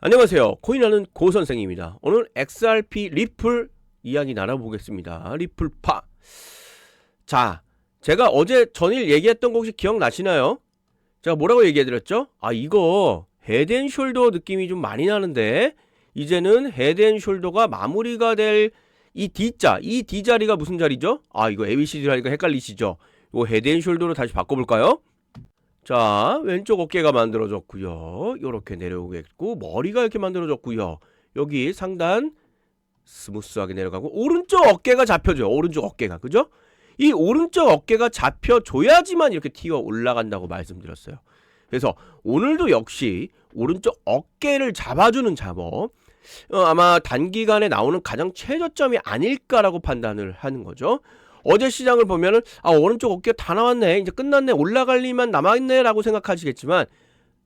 안녕하세요. 코인하는 고 선생입니다. 오늘 XRP 리플 이야기 나눠보겠습니다. 리플파. 자, 제가 어제 전일 얘기했던 거 혹시 기억나시나요? 제가 뭐라고 얘기해드렸죠? 아, 이거 헤드앤숄더 느낌이 좀 많이 나는데 이제는 헤드앤숄더가 마무리가 될 이 D자, 이 D 자리가 무슨 자리죠? 아, 이거 ABCD 하니까 헷갈리시죠? 이거 헤드앤숄더로 다시 바꿔볼까요? 자, 왼쪽 어깨가 만들어졌고요. 이렇게 내려오겠고 머리가 이렇게 만들어졌고요. 여기 상단 스무스하게 내려가고 오른쪽 어깨가 잡혀줘요. 오른쪽 어깨가 그죠? 이 오른쪽 어깨가 잡혀줘야지만 이렇게 튀어 올라간다고 말씀드렸어요. 그래서 오늘도 역시 오른쪽 어깨를 잡아주는 작업 어, 아마 단기간에 나오는 가장 최저점이 아닐까라고 판단을 하는 거죠. 어제 시장을 보면은 아 오른쪽 어깨 다 나왔네. 이제 끝났네. 올라갈 리만 남아있네라고 생각하시겠지만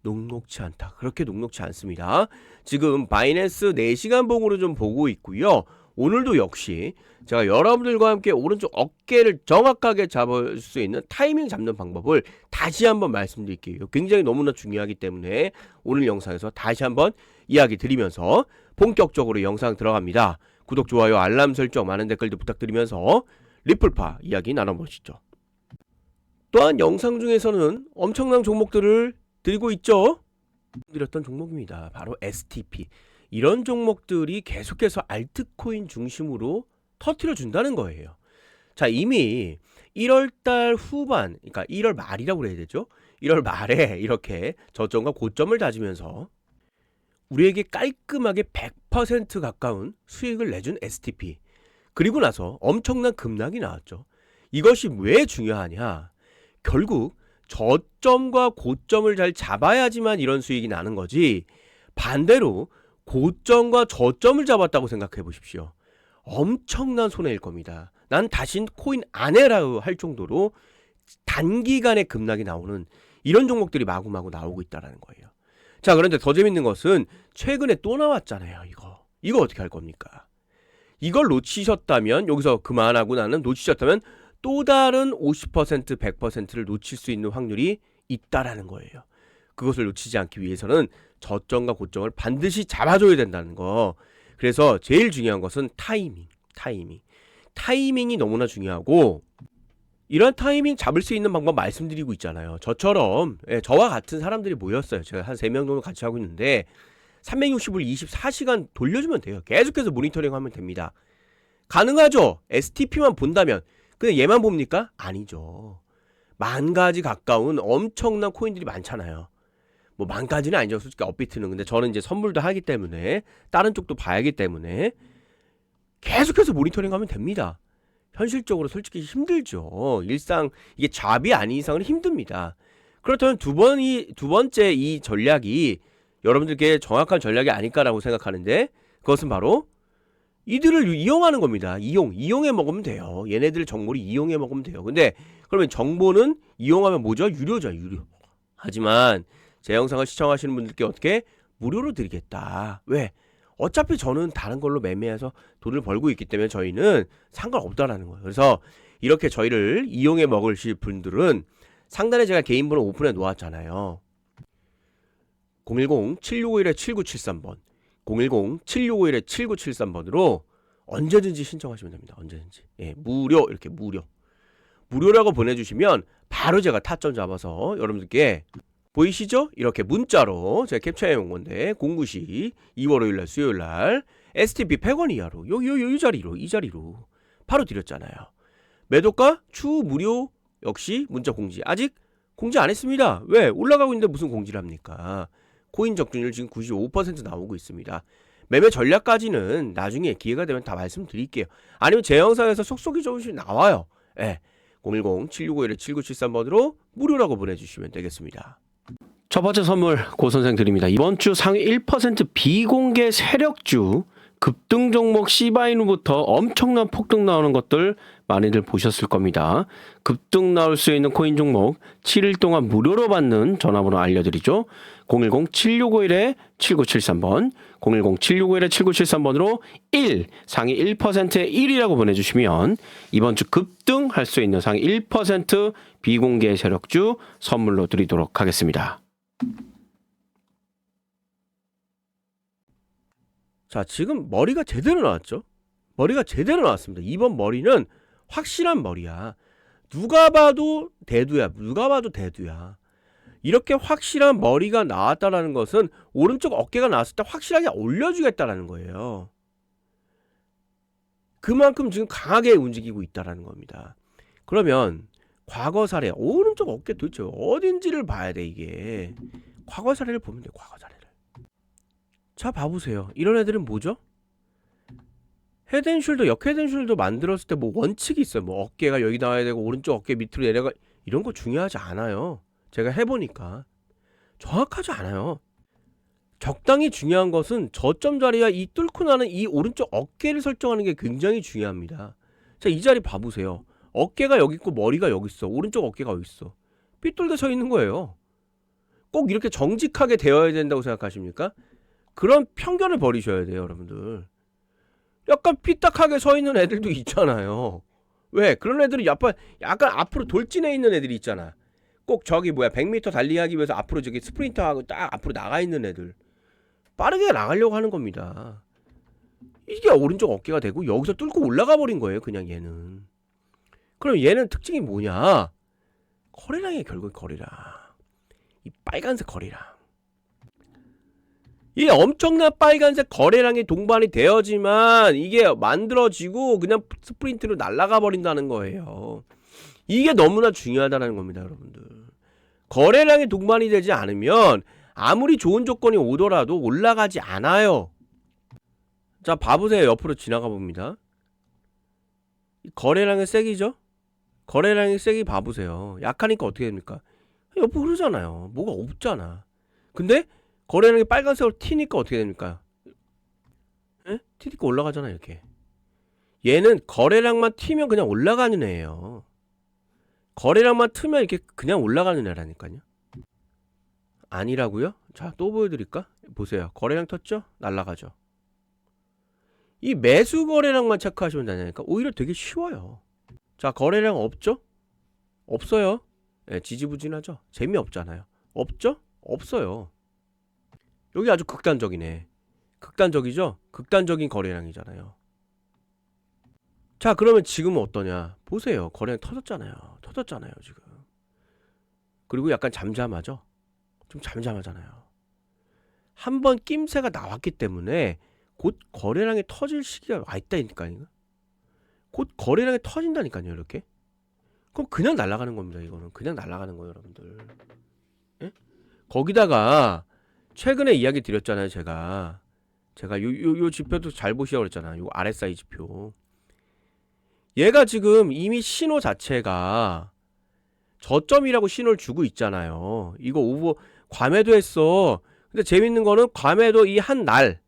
녹록치 않다. 그렇게 녹록치 않습니다. 지금 바이낸스 4시간 봉으로 좀 보고 있고요. 오늘도 역시 제가 여러분들과 함께 오른쪽 어깨를 정확하게 잡을 수 있는 타이밍 잡는 방법을 다시 한번 말씀드릴게요. 굉장히 너무나 중요하기 때문에 오늘 영상에서 다시 한번 이야기 드리면서 본격적으로 영상 들어갑니다. 구독 좋아요 알람 설정 많은 댓글도 부탁드리면서 리플파 이야기 나눠보시죠. 또한 영상 중에서는 엄청난 종목들을 들고 있죠. 드렸던 종목입니다. 바로 STP. 이런 종목들이 계속해서 알트코인 중심으로 터트려 준다는 거예요. 자, 이미 1월 달 후반, 그러니까 1월 말이라고 그래야 되죠. 1월 말에 이렇게 저점과 고점을 다지면서 우리에게 깔끔하게 100% 가까운 수익을 내준 STP. 그리고 나서 엄청난 급락이 나왔죠. 이것이 왜 중요하냐? 결국 저점과 고점을 잘 잡아야지만 이런 수익이 나는 거지. 반대로 고점과 저점을 잡았다고 생각해 보십시오. 엄청난 손해일 겁니다. 난 다신 코인 안 해라고 할 정도로 단기간에 급락이 나오는 이런 종목들이 마구마구 나오고 있다라는 거예요. 자, 그런데 더 재밌는 것은 최근에 또 나왔잖아요, 이거. 이거 어떻게 할 겁니까? 이걸 놓치셨다면 여기서 그만하고 나는 놓치셨다면 또 다른 50% 100%를 놓칠 수 있는 확률이 있다라는 거예요. 그것을 놓치지 않기 위해서는 저점과 고점을 반드시 잡아줘야 된다는 거. 그래서 제일 중요한 것은 타이밍, 타이밍. 타이밍이 너무나 중요하고 이런 타이밍 잡을 수 있는 방법 말씀드리고 있잖아요. 저처럼 예, 저와 같은 사람들이 모였어요. 제가 한 3명 정도 같이 하고 있는데 360을 24시간 돌려주면 돼요. 계속해서 모니터링 하면 됩니다. 가능하죠? STP만 본다면. 근데 얘만 봅니까? 아니죠. 만 가지 가까운 엄청난 코인들이 많잖아요. 뭐 만 가지는 아니죠. 솔직히 업비트는. 근데 저는 이제 선물도 하기 때문에 다른 쪽도 봐야기 하 때문에 계속해서 모니터링 하면 됩니다. 현실적으로 솔직히 힘들죠. 일상 이게 잡이 아닌 이상은 힘듭니다. 그렇다면 두 번이 두 번째 이 전략이 여러분들께 정확한 전략이 아닐까라고 생각하는데 그것은 바로 이들을 이용하는 겁니다. 이용, 이용해 먹으면 돼요. 얘네들 정보를 이용해 먹으면 돼요. 근데 그러면 정보는 이용하면 뭐죠? 유료죠, 유료. 하지만 제 영상을 시청하시는 분들께 어떻게 무료로 드리겠다. 왜? 어차피 저는 다른 걸로 매매해서 돈을 벌고 있기 때문에 저희는 상관없다라는 거예요. 그래서 이렇게 저희를 이용해 먹으실 분들은 상단에 제가 개인 번호 오픈해 놓았잖아요. 010-7651-7973번 010-7651-7973번으로 언제든지 신청하시면 됩니다. 언제든지. 예, 무료 이렇게 무료. 무료라고 보내주시면 바로 제가 타점 잡아서 여러분들께 보이시죠? 이렇게 문자로 제가 캡처해 온 건데 공구시 2월 5일 날 수요일 날 STP 100원 이하로 요 요 요 이 자리로 이 자리로 바로 드렸잖아요. 매도가 추 무료 역시 문자 공지 아직 공지 안 했습니다. 왜 올라가고 있는데 무슨 공지를 합니까? 코인 적중률 지금 95% 나오고 있습니다. 매매 전략까지는 나중에 기회가 되면 다 말씀드릴게요. 아니면 제 영상에서 속속이 조금씩 나와요. 예. 010-7651-7973번으로 무료라고 보내주시면 되겠습니다. 첫 번째 선물 고 선생 드립니다. 이번 주 상위 1% 비공개 세력주 급등 종목 시바이누부터 엄청난 폭등 나오는 것들 많이들 보셨을 겁니다. 급등 나올 수 있는 코인 종목 7일 동안 무료로 받는 전화번호 알려드리죠. 010-7651-7973번, 010-7651-7973번으로 1, 상위 1%의 1이라고 보내주시면 이번 주 급등할 수 있는 상위 1% 비공개 세력주 선물로 드리도록 하겠습니다. 자, 지금 머리가 제대로 나왔죠? 머리가 제대로 나왔습니다. 이번 머리는 확실한 머리야. 누가 봐도 대두야. 누가 봐도 대두야. 이렇게 확실한 머리가 나왔다라는 것은 오른쪽 어깨가 나왔을 때 확실하게 올려주겠다라는 거예요. 그만큼 지금 강하게 움직이고 있다라는 겁니다. 그러면 과거 사례 오른쪽 어깨 도대체 어딘지를 봐야 돼 이게 과거 사례를 보면 돼 과거 사례를 자 봐보세요 이런 애들은 뭐죠 헤드앤숄더 역 헤드앤숄더 만들었을 때 뭐 원칙이 있어요 뭐 어깨가 여기 나와야 되고 오른쪽 어깨 밑으로 내려가 이런 거 중요하지 않아요 제가 해보니까 정확하지 않아요 적당히 중요한 것은 저점 자리와 이 뚫고 나는 이 오른쪽 어깨를 설정하는 게 굉장히 중요합니다 자 이 자리 봐보세요 어깨가 여기 있고 머리가 여기 있어. 오른쪽 어깨가 여기 있어. 삐뚤게 서 있는 거예요. 꼭 이렇게 정직하게 되어야 된다고 생각하십니까? 그런 편견을 버리셔야 돼요, 여러분들. 약간 삐딱하게 서 있는 애들도 있잖아요. 왜? 그런 애들은 약간, 약간 앞으로 돌진해 있는 애들이 있잖아. 꼭 저기 뭐야 100m 달리기 위해서 앞으로 저기 스프린터하고 딱 앞으로 나가 있는 애들. 빠르게 나가려고 하는 겁니다. 이게 오른쪽 어깨가 되고 여기서 뚫고 올라가 버린 거예요, 그냥 얘는. 그럼 얘는 특징이 뭐냐? 거래량이 결국 거래량. 이 빨간색 거래량. 이 엄청난 빨간색 거래량이 동반이 되어지만 이게 만들어지고 그냥 스프린트로 날아가 버린다는 거예요. 이게 너무나 중요하다는 겁니다, 여러분들. 거래량이 동반이 되지 않으면 아무리 좋은 조건이 오더라도 올라가지 않아요. 자, 봐보세요. 옆으로 지나가 봅니다. 이 거래량의 세기죠? 거래량이 세기 봐보세요. 약하니까 어떻게 됩니까? 옆으로 흐르잖아요. 뭐가 없잖아. 근데 거래량이 빨간색으로 튀니까 어떻게 됩니까? 에? 튀니까 올라가잖아 이렇게. 얘는 거래량만 튀면 그냥 올라가는 애예요. 거래량만 트면 이렇게 그냥 올라가는 애라니까요. 아니라고요? 자, 또 보여드릴까? 보세요. 거래량 텄죠? 날라가죠. 이 매수 거래량만 체크하시면 되니까 오히려 되게 쉬워요. 자, 거래량 없죠? 없어요. 예, 지지부진하죠? 재미없잖아요. 없죠? 없어요. 여기 아주 극단적이네. 극단적이죠? 극단적인 거래량이잖아요. 자, 그러면 지금은 어떠냐? 보세요. 거래량 터졌잖아요. 터졌잖아요, 지금. 그리고 약간 잠잠하죠? 좀 잠잠하잖아요. 한 번 낌새가 나왔기 때문에 곧 거래량이 터질 시기가 와 있다니까요. 곧 거래량이 터진다니까요, 이렇게. 그럼 그냥 날아가는 겁니다, 이거는. 그냥 날아가는 거예요, 여러분들. 예? 거기다가 최근에 이야기 드렸잖아요, 제가. 제가 요, 요, 요 지표도 잘 보시라고 그랬잖아요. 요 RSI 지표. 얘가 지금 이미 신호 자체가 저점이라고 신호를 주고 있잖아요. 이거 오버 괌에도 했어. 근데 재밌는 거는 괌에도 이 한 날,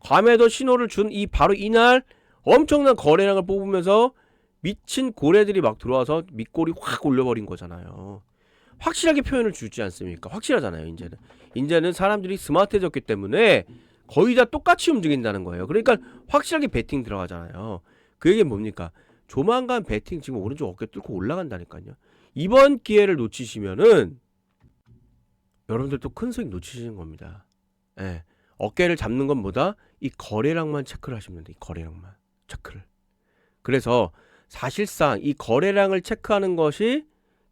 괌에도 신호를 준 이 바로 이날 엄청난 거래량을 뽑으면서 미친 고래들이 막 들어와서 밑골이 확 올려버린 거잖아요. 확실하게 표현을 주지 않습니까? 확실하잖아요, 이제는. 이제는 사람들이 스마트해졌기 때문에 거의 다 똑같이 움직인다는 거예요. 그러니까 확실하게 베팅 들어가잖아요. 그 얘기는 뭡니까? 조만간 베팅 지금 오른쪽 어깨 뚫고 올라간다니까요. 이번 기회를 놓치시면은 여러분들 또 큰 수익 놓치시는 겁니다. 예. 어깨를 잡는 것보다 이 거래량만 체크를 하시면 돼. 이 거래량만 체크를. 그래서 사실상 이 거래량을 체크하는 것이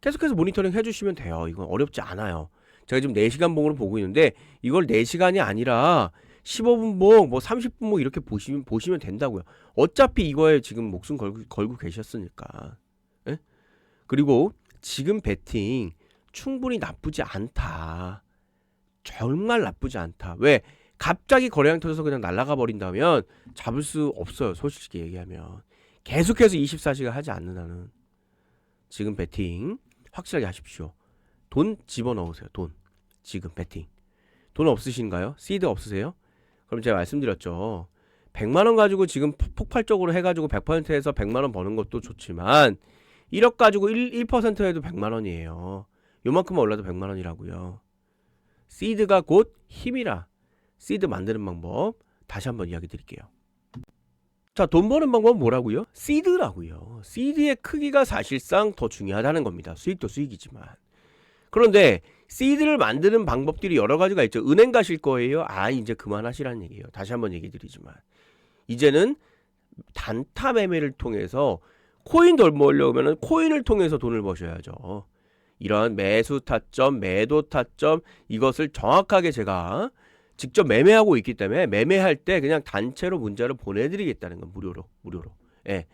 계속해서 모니터링 해주시면 돼요. 이건 어렵지 않아요. 제가 지금 4시간 봉으로 보고 있는데 이걸 4시간이 아니라 15분 봉, 뭐 30분 봉 이렇게 보시면 보시면 된다고요. 어차피 이거에 지금 목숨 걸고, 걸고 계셨으니까. 예? 그리고 지금 배팅 충분히 나쁘지 않다. 정말 나쁘지 않다. 왜? 갑자기 거래량 터져서 그냥 날아가 버린다면 잡을 수 없어요. 솔직히 얘기하면. 계속해서 24시간 하지 않는 한은 지금 배팅 확실하게 하십시오. 돈 집어넣으세요. 돈. 지금 배팅. 돈 없으신가요? 시드 없으세요? 그럼 제가 말씀드렸죠. 100만 원 가지고 지금 폭- 폭발적으로 해가지고 100%에서 100만 원 버는 것도 좋지만 1억 가지고 1, 1% 해도 100만 원이에요. 요만큼만 올라도 100만 원이라고요. 시드가 곧 힘이라. 시드 만드는 방법 다시 한번 이야기 드릴게요. 자, 돈 버는 방법은 뭐라고요? 시드라고요. 시드의 크기가 사실상 더 중요하다는 겁니다. 수익도 수익이지만. 그런데 시드를 만드는 방법들이 여러 가지가 있죠. 은행 가실 거예요. 아 이제 그만하시라는 얘기예요. 다시 한번 얘기 드리지만 이제는 단타 매매를 통해서 코인 덜 모으려면 코인을 통해서 돈을 버셔야죠. 이런 매수 타점, 매도 타점 이것을 정확하게 제가 직접 매매하고 있기 때문에 매매할 때 그냥 단체로 문자를 보내드리겠다는 건 무료로 무료로. 예.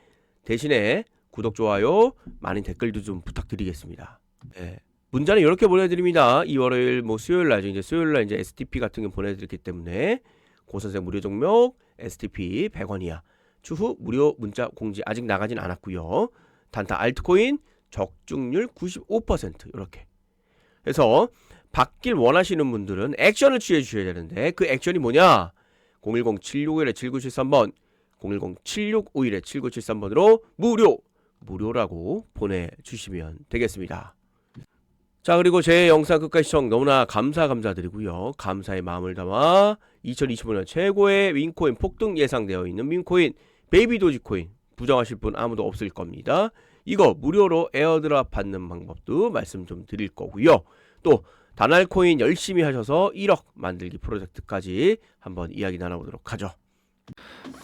대신에 구독 좋아요 많은 댓글도 좀 부탁드리겠습니다. 예. 문자는 이렇게 보내드립니다. 이 월요일 뭐 수요일 날 이제 수요일 날 이제 STP 같은 거 보내드렸기 때문에 고선생 무료 종목 STP 100원 이야. 추후 무료 문자 공지 아직 나가진 않았고요. 단타 알트코인 적중률 95% 이렇게. 그래서 받길 원하시는 분들은 액션을 취해 주셔야 되는데 그 액션이 뭐냐? 010-761-7973번 010-7651-7973번으로 무료 무료라고 보내주시면 되겠습니다. 자 그리고 제 영상 끝까지 시청 너무나 감사 감사드리고요. 감사의 마음을 담아 2025년 최고의 윈코인 폭등 예상되어 있는 윈코인 베이비 도지코인 부정하실 분 아무도 없을 겁니다. 이거 무료로 에어드랍 받는 방법도 말씀 좀 드릴 거고요. 또 다날 코인 열심히 하셔서 1억 만들기 프로젝트까지 한번 이야기 나눠보도록 하죠.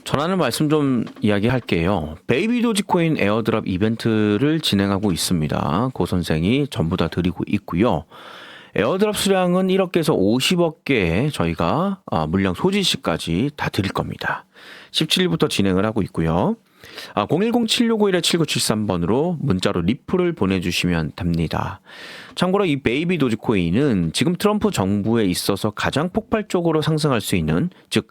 전하는 말씀 좀 이야기할게요. 베이비 도지코인 에어드랍 이벤트를 진행하고 있습니다. 고 선생이 전부 다 드리고 있고요. 에어드랍 수량은 1억 개에서 50억 개 저희가 아, 물량 소지 시까지 다 드릴 겁니다. 17일부터 진행을 하고 있고요. 아, 010-7651-7973번으로 문자로 리플을 보내주시면 됩니다. 참고로 이 베이비 도지코인은 지금 트럼프 정부에 있어서 가장 폭발적으로 상승할 수 있는 즉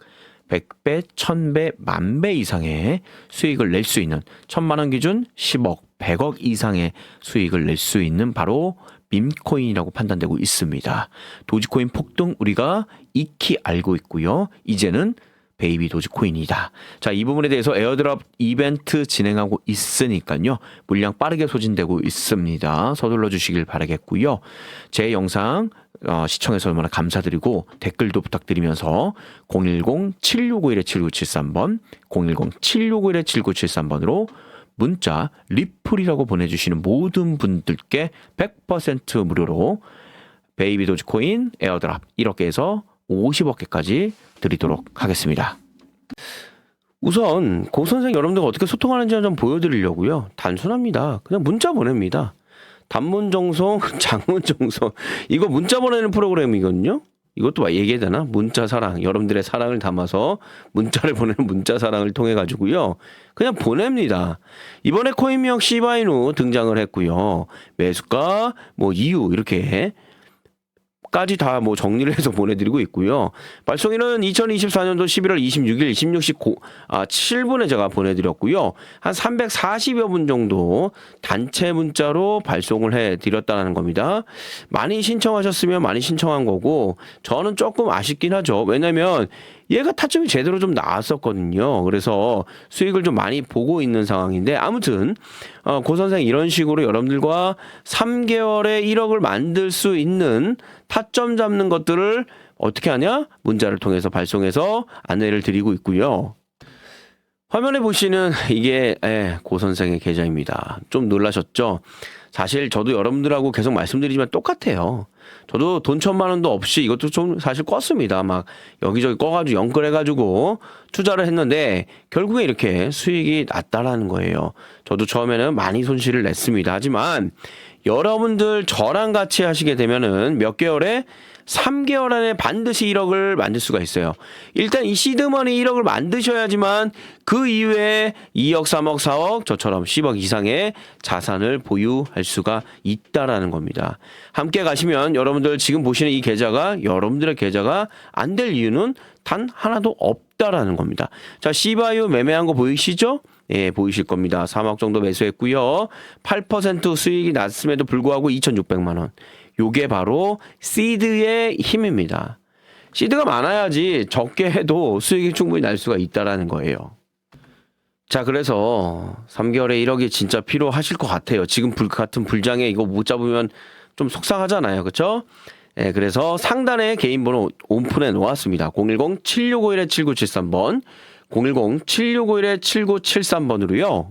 100배, 1000배, 만배 이상의 수익을 낼 수 있는 천만 원 기준 10억, 100억 이상의 수익을 낼 수 있는 바로 밈코인이라고 판단되고 있습니다. 도지코인 폭등 우리가 익히 알고 있고요. 이제는 베이비 도지코인이다. 자, 이 부분에 대해서 에어드랍 이벤트 진행하고 있으니까요. 물량 빠르게 소진되고 있습니다. 서둘러 주시길 바라겠고요. 제 영상 어, 시청해서 얼마나 감사드리고 댓글도 부탁드리면서 010-7651-7973번, 010-7651-7973번으로 문자 리플이라고 보내주시는 모든 분들께 100% 무료로 베이비 도지코인 에어드랍 1억 개에서 50억 개까지 드리도록 하겠습니다. 우선 고 선생 여러분들과 어떻게 소통하는지 좀 보여드리려고요. 단순합니다. 그냥 문자 보냅니다. 단문 정송, 장문 정송. 이거 문자 보내는 프로그램이거든요. 이것도 막 얘기해야 되나? 문자 사랑. 여러분들의 사랑을 담아서 문자를 보내는 문자 사랑을 통해 가지고요. 그냥 보냅니다. 이번에 코인명 시바이누 등장을 했고요. 매수가, 뭐 이유 이렇게 까지 다 뭐 정리를 해서 보내드리고 있고요. 발송일은 2024년도 11월 26일 16시 고, 아, 7분에 제가 보내드렸고요. 한 340여 분 정도 단체 문자로 발송을 해드렸다는 겁니다. 많이 신청하셨으면 많이 신청한 거고 저는 조금 아쉽긴 하죠. 왜냐면 얘가 타점이 제대로 좀 나왔었거든요. 그래서 수익을 좀 많이 보고 있는 상황인데 아무튼 어, 고 선생 이런 식으로 여러분들과 3개월에 1억을 만들 수 있는 타점 잡는 것들을 어떻게 하냐? 문자를 통해서 발송해서 안내를 드리고 있고요. 화면에 보시는 이게 예, 고 선생의 계좌입니다. 좀 놀라셨죠? 사실 저도 여러분들하고 계속 말씀드리지만 똑같아요. 저도 돈 천만 원도 없이 이것도 좀 사실 껐습니다. 막 여기저기 꺼가지고 연끌해가지고 투자를 했는데 결국에 이렇게 수익이 났다라는 거예요. 저도 처음에는 많이 손실을 냈습니다. 하지만 여러분들 저랑 같이 하시게 되면은 몇 개월에 3개월 안에 반드시 1억을 만들 수가 있어요. 일단 이 시드머니 1억을 만드셔야지만 그 이외에 2억, 3억, 4억 저처럼 10억 이상의 자산을 보유할 수가 있다라는 겁니다. 함께 가시면 여러분들 지금 보시는 이 계좌가 여러분들의 계좌가 안 될 이유는 단 하나도 없다라는 겁니다. 자, 시바유 매매한 거 보이시죠? 예, 보이실 겁니다. 3억 정도 매수했고요. 8% 수익이 났음에도 불구하고 2,600만 원. 요게 바로 시드의 힘입니다. 시드가 많아야지 적게 해도 수익이 충분히 날 수가 있다라는 거예요. 자, 그래서 3개월에 1억이 진짜 필요하실 것 같아요. 지금 불 같은 불장에 이거 못 잡으면 좀 속상하잖아요. 그렇죠? 예, 그래서 상단에 개인 번호 오픈해 놓았습니다. 010-7651-7973번, 010-7651-7973번으로요.